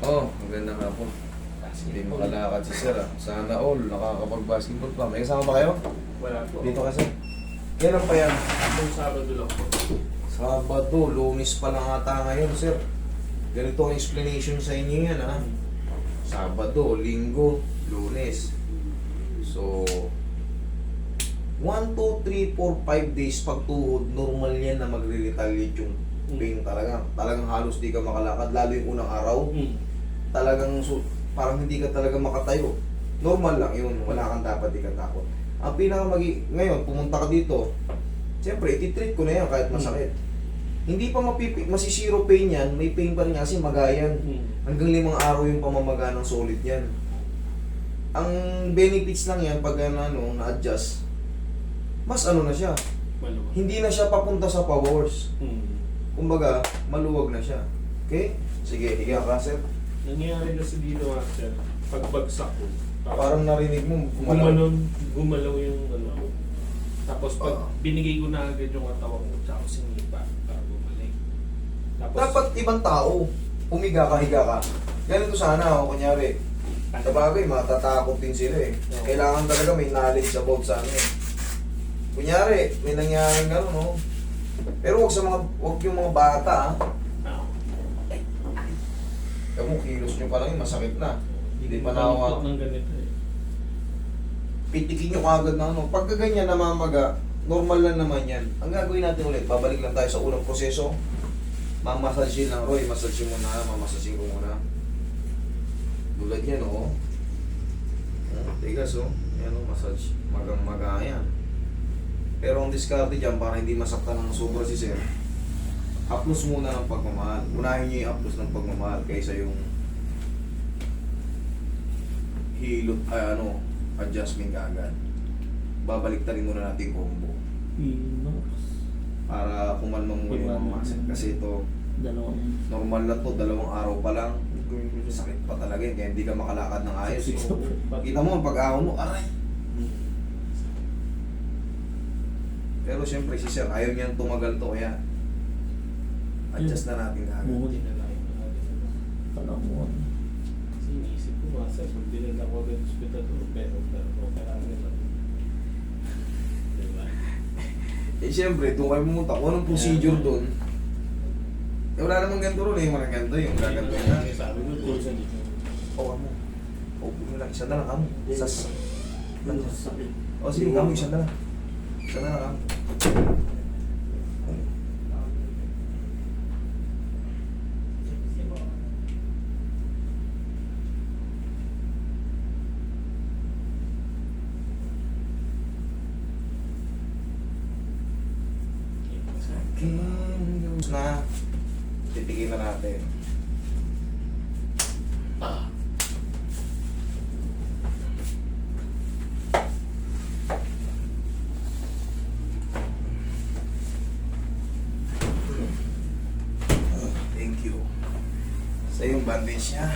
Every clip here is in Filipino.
Oh, maganda nga po. Hindi makalakad si Sir ah. Sana all, nakakapag-basketball pa. May kasama ba kayo? Wala po. Dito kasi. Kailan pa yan? Itong Sabado lang po. Sabado, lunis pa lang ata ngayon, Sir. Ganito ang explanation sa inyo yan ha. Sabado, linggo, lunes. So, 1, 2, 3, 4, 5 days pagtuhod, normal yan na magre-retaliate yung pain talaga. Talagang halos di ka makalakad, lalo yung unang araw. Hmm. Talagang su- parang hindi ka talaga makatayo. Normal lang yun, wala kang dapat ikatakot. Ang pinaka magi ngayon, pumunta ka dito, siyempre, ititreat ko na yan kahit masakit. Hindi pa mapipi, masisiro pain yan, may pain pa rin kasi magayan. Hmm. Hanggang limang araw yung pamamaga ng solid yan. Ang benefits lang yan pag ano, na-adjust, mas ano na siya, hindi na siya papunta sa powers. Hmm. Kumbaga, maluwag na siya. Okay? Sige, higa ka, sir. Nangyari kasi dito master, pagbagsak ko. Parang narinig mo, gumalaw. gumalaw, gumalaw yung ano. Tapos pag Ah. binigay ko na agad yung katawan ko, tsaka sinipa para bumalik. Tapos, Dapat ibang tao, umiga ka, higa ka. Ganito sana, o kunyari, sa bagay, matatakot din sila eh. Oo. Kailangan talaga may knowledge about sa ano eh. Kunyari, may nangyaring gano'n, no? Pero wag sa mga, wag yung mga bata, ah. Ah. Kamu, kilos nyo pa lang yun, masakit na. Hindi pa nawa. ng ganito eh. Pitikin nyo kagad na ano. Pagka ganyan namamaga, normal lang naman yan. Ang gagawin natin ulit, babalik lang tayo sa unang proseso. Mamassage lang, Roy. Massage mo na, mamassage ko muna. Tulad yan, oo. Oh, tigas, oh. Yan, oh, massage. Magang maga yan. Pero ang diskarte dyan, para hindi masaktan ng sobra si Sir, haplos muna ng pagmamahal. Unahin nyo yung haplos ng pagmamahal kaysa yung hilot, ay ano, adjustment agad. Babalik rin muna natin yung combo para kumalma muna yung mga muscle. Kasi ito, Dalawang normal na to, dalawang araw pa lang, sakit pa talaga yun, kaya hindi ka makalakad ng ayos. So, kita mo, pag ahon mo, aray! Pero siyempre si Sir, ayaw niyang tumagal to, kaya adjust na natin agad. Hindi na lang muhod. Kasi iniisip ko, master, pag dinala ko agad sa hospital, pero pero okay lang nila. Diba? Eh siyempre, doon kayo pumunta. Kung anong procedure doon, eh wala namang ganito ron eh, yung mga ganito, yung gaganto na. Sabi ko, cool sa dito. Oo mo. Open mo lang, isa na lang kamo. Sas. Sakit. O sige, kamo, isa na lang. Isa na lang kamo. Na titigil na natin. Thank. Sa yung bandage niya.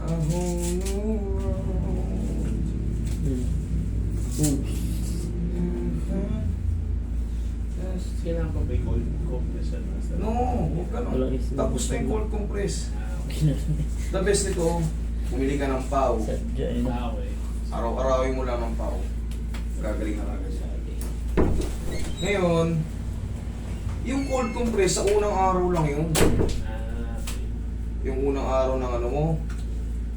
A whole new world. Oops. Kailangan pa ba yung cold compression, master? No, huwag ka Walang nun. is- Tapos na yung cold compress. The best nito, bumili ka ng pau. Yun. Araw-arawin mo lang ng pau. Gagaling na agad siya. Ngayon, yung cold compress sa unang araw lang yun. Ah, Yung unang araw ng ano mo.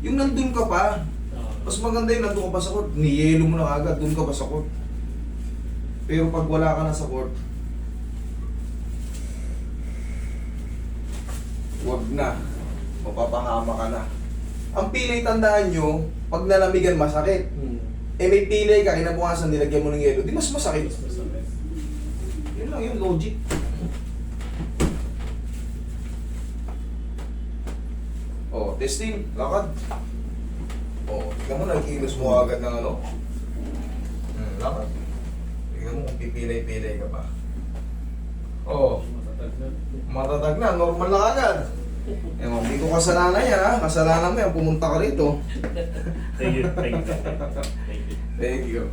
Yung nandun ka pa, ah. mas maganda yung nandun ka pa sa court. Niyelo mo na agad, dun ka pa sa court. Pero pag wala ka na sa court, wag na. Mapapahama ka na. Ang pilay tandaan nyo, pag nalamigan masakit. Hmm. Eh may pilay ka, kinabukasan nilagyan mo ng yelo, di mas masakit. Mas masakit. Yun lang yun, logic. Oh, testing, lakad. Oh, tingnan mo, nakikilos mo agad ng ano. Hmm, lakad. Tingnan mo kung pipilay-pilay ka pa. Oo. Matatag na. Normal na agad. Eh, hindi ko kasalanan yan ha. Kasalanan mo yan, pumunta ka rito. Thank you, thank you. Thank you. Thank you.